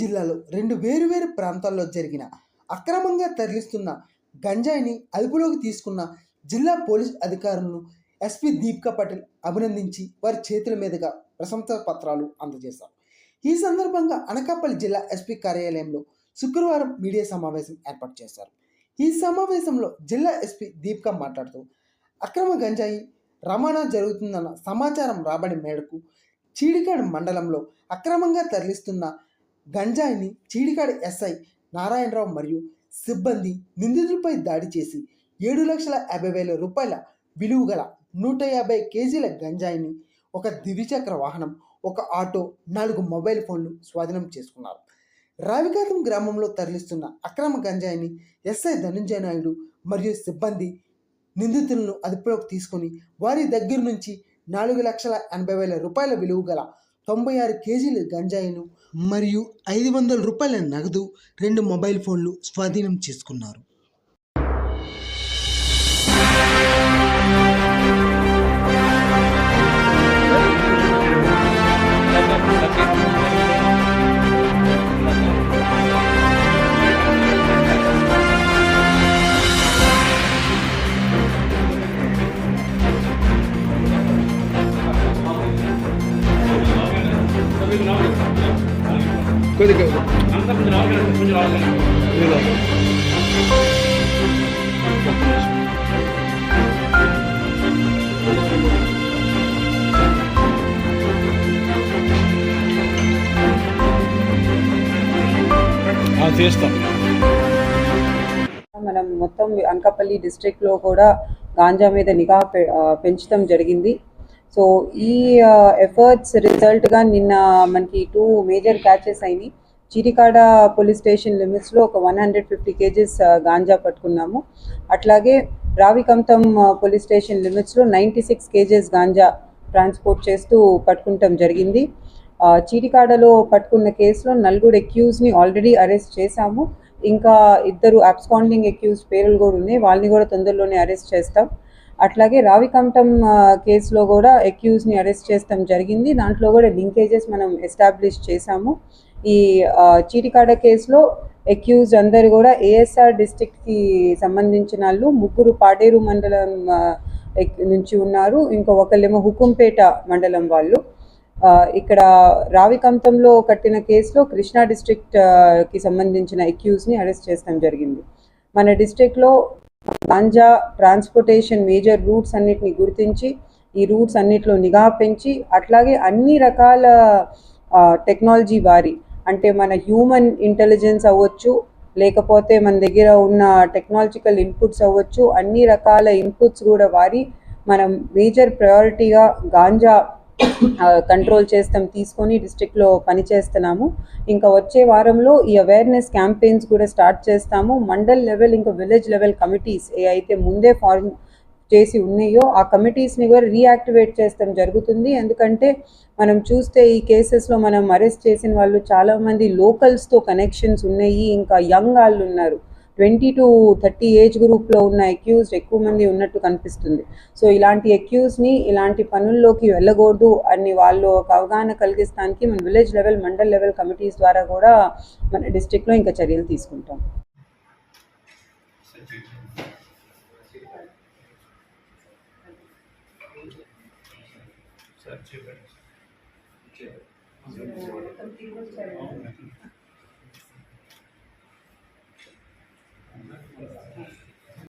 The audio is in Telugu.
జిల్లాలో రెండు వేరువేరు ప్రాంతాల్లో జరిగిన అక్రమంగా తరలిస్తున్న గంజాయిని అదుపులోకి తీసుకున్న జిల్లా పోలీస్ అధికారులను ఎస్పీ దీపికా పటేల్ అభినందించి వారి చేతుల మీదుగా ప్రశంసా పత్రాలు అందజేశారు. ఈ సందర్భంగా అనకాపల్లి జిల్లా ఎస్పీ కార్యాలయంలో శుక్రవారం మీడియా సమావేశం ఏర్పాటు చేశారు. ఈ సమావేశంలో జిల్లా ఎస్పీ దీపిక మాట్లాడుతూ అక్రమ గంజాయి రవాణా జరుగుతుందన్న సమాచారం రాబడి మేరకు చీడికాడు మండలంలో అక్రమంగా తరలిస్తున్న గంజాయిని చీడికాడు ఎస్ఐ నారాయణరావు మరియు సిబ్బంది నిందితులపై దాడి చేసి ఏడు లక్షల యాభై వేల రూపాయల విలువ గల నూట యాభై కేజీల గంజాయిని ఒక ద్విచక్ర వాహనం ఒక ఆటో నాలుగు మొబైల్ ఫోన్లు స్వాధీనం చేసుకున్నారు. రావికాతం గ్రామంలో తరలిస్తున్న అక్రమ గంజాయిని ఎస్ఐ ధనుంజయ నాయుడు మరియు సిబ్బంది నిందితులను అదుపులోకి తీసుకొని వారి దగ్గర నుంచి నాలుగు లక్షల ఎనభై వేల రూపాయల విలువ గల తొంభై ఆరు కేజీల గంజాయిను మరియు ఐదు వందల రూపాయల నగదు రెండు మొబైల్ ఫోన్లు స్వాధీనం చేసుకున్నారు. కొద్దిగా. చేస్తాం మనం మొత్తం అనకాపల్లి డిస్ట్రిక్ట్లో కూడా గాంజా మీద నిఘా పెంచడం జరిగింది. సో ఈ uh, ఎఫర్ట్స్ రిజల్ట్గా నిన్న మనకి టూ మేజర్ క్యాచెస్ అయినాయి. చీరికాడ పోలీస్ స్టేషన్ లిమిట్స్లో ఒక one hundred fifty kgs ganja పట్టుకున్నాము. అట్లాగే రావికంతం పోలీస్ స్టేషన్ లిమిట్స్లో ninety six kgs ganja transport చేస్తూ పట్టుకుంటాం జరిగింది. చిరికాడలో చీటికాడలో పట్టుకున్న కేసులో నలుగురు ఎక్యూజ్ని ఆల్రెడీ అరెస్ట్ చేశాము. ఇంకా ఇద్దరు అబ్స్కాండింగ్ ఎక్యూజ్ పేర్లు కూడా ఉన్నాయి. వాళ్ళని కూడా తొందరలోనే అరెస్ట్ చేస్తాం. అట్లాగే రావికంఠం ఆ, కేసులో కూడా అక్యూజ్ని అరెస్ట్ చేస్తాం జరిగింది. దాంట్లో కూడా లింకేజెస్ మనం ఎస్టాబ్లిష్ చేశాము. ఈ చీటికాడ కేసులో అక్యూజ్ అందరు కూడా ఏఎస్ఆర్ డిస్టిక్కి సంబంధించిన వాళ్ళు ముగ్గురు పాడేరు మండలం నుంచి ఉన్నారు. ఇంకో ఒకళ్ళేమో హుకుంపేట మండలం వాళ్ళు. ఇక్కడ రావికంతంలో కట్టిన కేసులో కృష్ణా డిస్ట్రిక్ట్కి సంబంధించిన అక్యూజ్ని అరెస్ట్ చేస్తాం జరిగింది. మన డిస్ట్రిక్ట్లో గాంజా ట్రాన్స్పోర్టేషన్ మేజర్ రూట్స్ అన్నిటిని గుర్తించి ఈ రూట్స్ అన్నిటిలో నిఘా పెంచి అట్లాగే అన్ని రకాల టెక్నాలజీ వారి. అంటే మన హ్యూమన్ ఇంటెలిజెన్స్ అవ్వచ్చు లేకపోతే మన దగ్గర ఉన్న టెక్నాలజికల్ ఇన్పుట్స్ అవ్వచ్చు అన్ని రకాల ఇన్పుట్స్ కూడా వారి. మనం మేజర్ ప్రయారిటీగా గాంజా కంట్రోల్ చేస్తాం తీసుకొని డిస్ట్రిక్ట్లో పని చేస్తున్నాము. ఇంకా వచ్చే వారంలో ఈ అవేర్నెస్ క్యాంపెయిన్స్ కూడా స్టార్ట్ చేస్తాము. మండల్ లెవెల్ ఇంకా విలేజ్ లెవెల్ కమిటీస్ ఏ అయితే ముందే ఫార్మ్ చేసి ఉన్నాయో ఆ కమిటీస్ని కూడా రీయాక్టివేట్ చేస్తాం జరుగుతుంది. ఎందుకంటే మనం చూస్తే ఈ కేసెస్లో మనం అరెస్ట్ చేసిన వాళ్ళు చాలామంది లోకల్స్తో కనెక్షన్స్ ఉన్నాయి. ఇంకా యంగ్ వాళ్ళు ఉన్నారు. ట్వంటీ టు థర్టీ ఏజ్ గ్రూప్లో ఉన్న అక్యూజ్డ్ ఎక్కువ మంది ఉన్నట్టు కనిపిస్తుంది. సో ఇలాంటి అక్యూజ్ని ఇలాంటి పనుల్లోకి వెళ్ళకూడదు అని వాళ్ళు ఒక అవగాహన కలిగిస్తానికి మన village level mandal level committees ద్వారా కూడా మన డిస్టిక్లో ఇంకా చర్యలు తీసుకుంటాం.